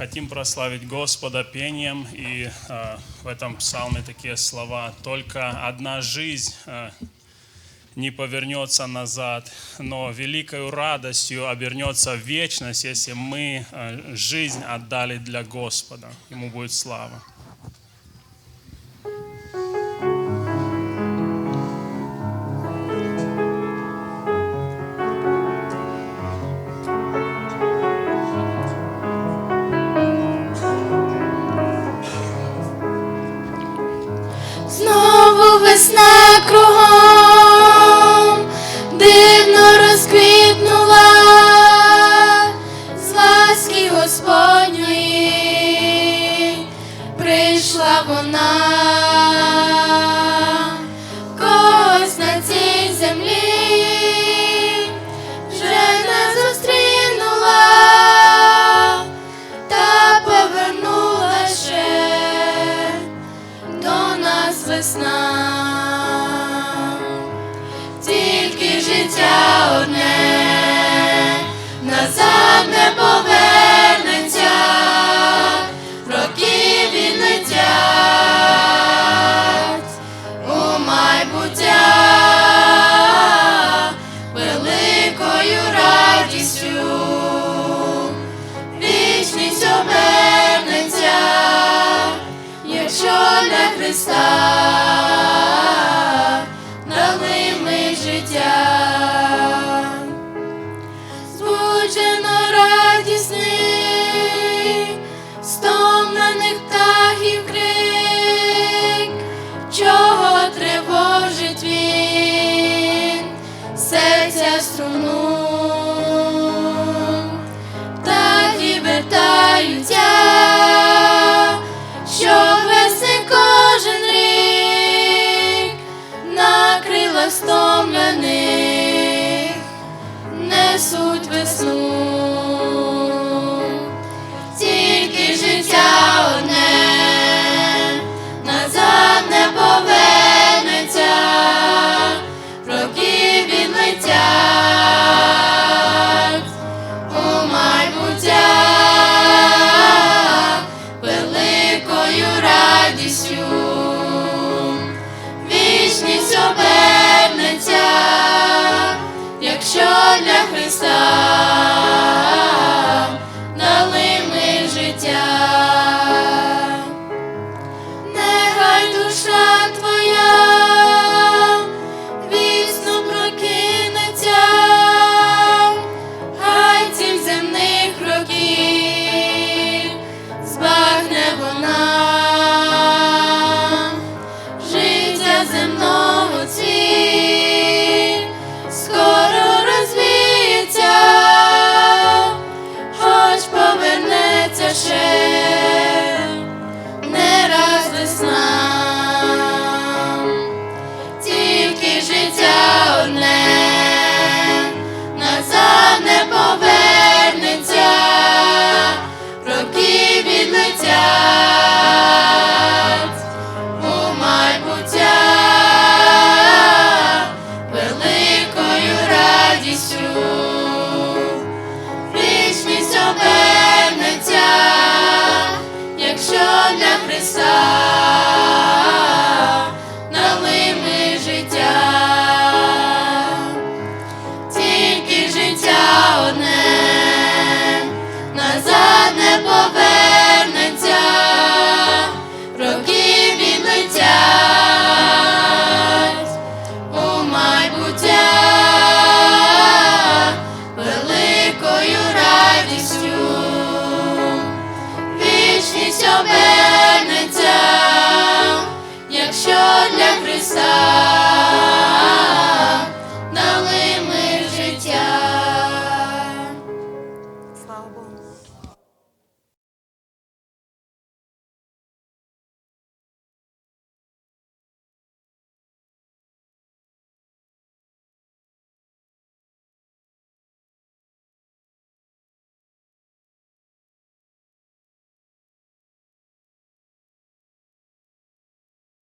хотим прославить Господа пением, и э, в этом псалме такие слова. Только одна жизнь э, не повернется назад, но великою радостью обернется вечность, если мы э, жизнь отдали для Господа. Ему будет слава. Вона. Когось на цій землі вже не зустрінула та повернула ще до нас весна, тільки життя одне майбуття великою радістю. Вічність обернеться, якщо для Христа стомлених несуть весну. Stop. Christ. Христа